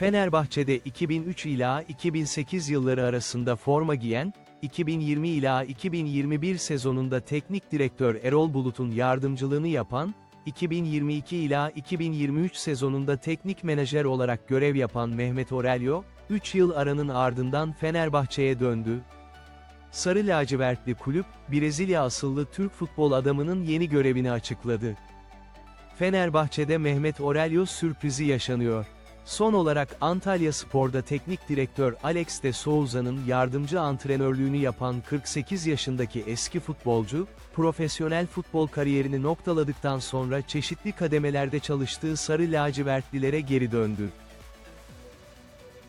Fenerbahçe'de 2003 ila 2008 yılları arasında forma giyen, 2020 ila 2021 sezonunda teknik direktör Erol Bulut'un yardımcılığını yapan, 2022 ila 2023 sezonunda teknik menajer olarak görev yapan Mehmet Aurelio, 3 yıl aranın ardından Fenerbahçe'ye döndü. Sarı lacivertli kulüp, Brezilya asıllı Türk futbol adamının yeni görevini açıkladı. Fenerbahçe'de Mehmet Aurelio sürprizi yaşanıyor. Son olarak Antalya Spor'da teknik direktör Alex de Souza'nın yardımcı antrenörlüğünü yapan 48 yaşındaki eski futbolcu, profesyonel futbol kariyerini noktaladıktan sonra çeşitli kademelerde çalıştığı Sarı lacivertlilere geri döndü.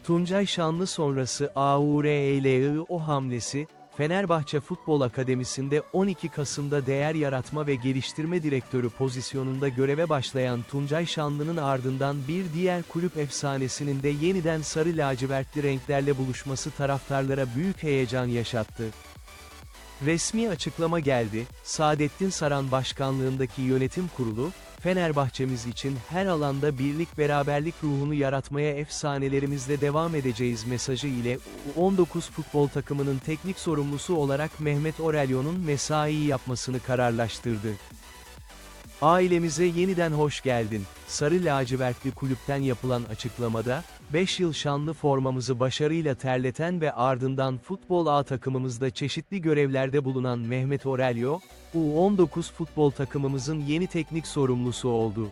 Tuncay Şanlı sonrası AURELIO hamlesi, Fenerbahçe Futbol Akademisi'nde 12 Kasım'da Değer Yaratma ve Geliştirme Direktörü pozisyonunda göreve başlayan Tuncay Şanlı'nın ardından bir diğer kulüp efsanesinin de yeniden sarı lacivertli renklerle buluşması taraftarlara büyük heyecan yaşattı. Resmi açıklama geldi, Saadettin Saran başkanlığındaki yönetim kurulu, Fenerbahçemiz için her alanda birlik beraberlik ruhunu yaratmaya efsanelerimizle devam edeceğiz mesajı ile U19 futbol takımının teknik sorumlusu olarak Mehmet Aurelio'nun mesai yapmasını kararlaştırdı. Ailemize yeniden hoş geldin. Sarı lacivertli kulüpten yapılan açıklamada, 5 yıl şanlı formamızı başarıyla terleten ve ardından futbol A takımımızda çeşitli görevlerde bulunan Mehmet Aurelio, U19 futbol takımımızın yeni teknik sorumlusu oldu.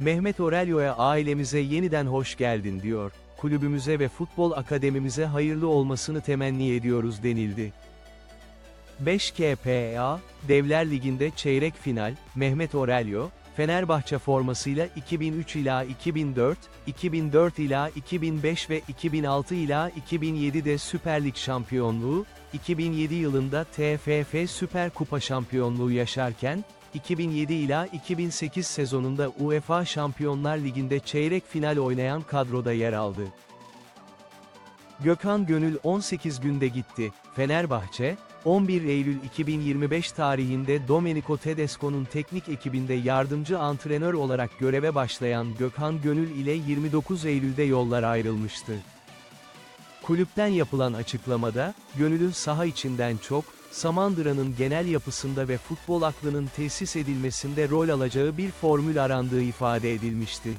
Mehmet Aurelio'ya ailemize yeniden hoş geldin diyor, kulübümüze ve futbol akademimize hayırlı olmasını temenni ediyoruz denildi. 5 KPA, Devler Ligi'nde çeyrek final, Mehmet Aurelio, Fenerbahçe formasıyla 2003 ila 2004, 2004 ila 2005 ve 2006 ila 2007'de Süper Lig şampiyonluğu, 2007 yılında TFF Süper Kupa şampiyonluğu yaşarken, 2007 ila 2008 sezonunda UEFA Şampiyonlar Ligi'nde çeyrek final oynayan kadroda yer aldı. Gökhan Gönül 18 günde gitti. Fenerbahçe, 11 Eylül 2025 tarihinde Domenico Tedesco'nun teknik ekibinde yardımcı antrenör olarak göreve başlayan Gökhan Gönül ile 29 Eylül'de yollar ayrılmıştı. Kulüpten yapılan açıklamada, Gönül'ün saha içinden çok, Samandıra'nın genel yapısında ve futbol aklının tesis edilmesinde rol alacağı bir formül arandığı ifade edilmişti.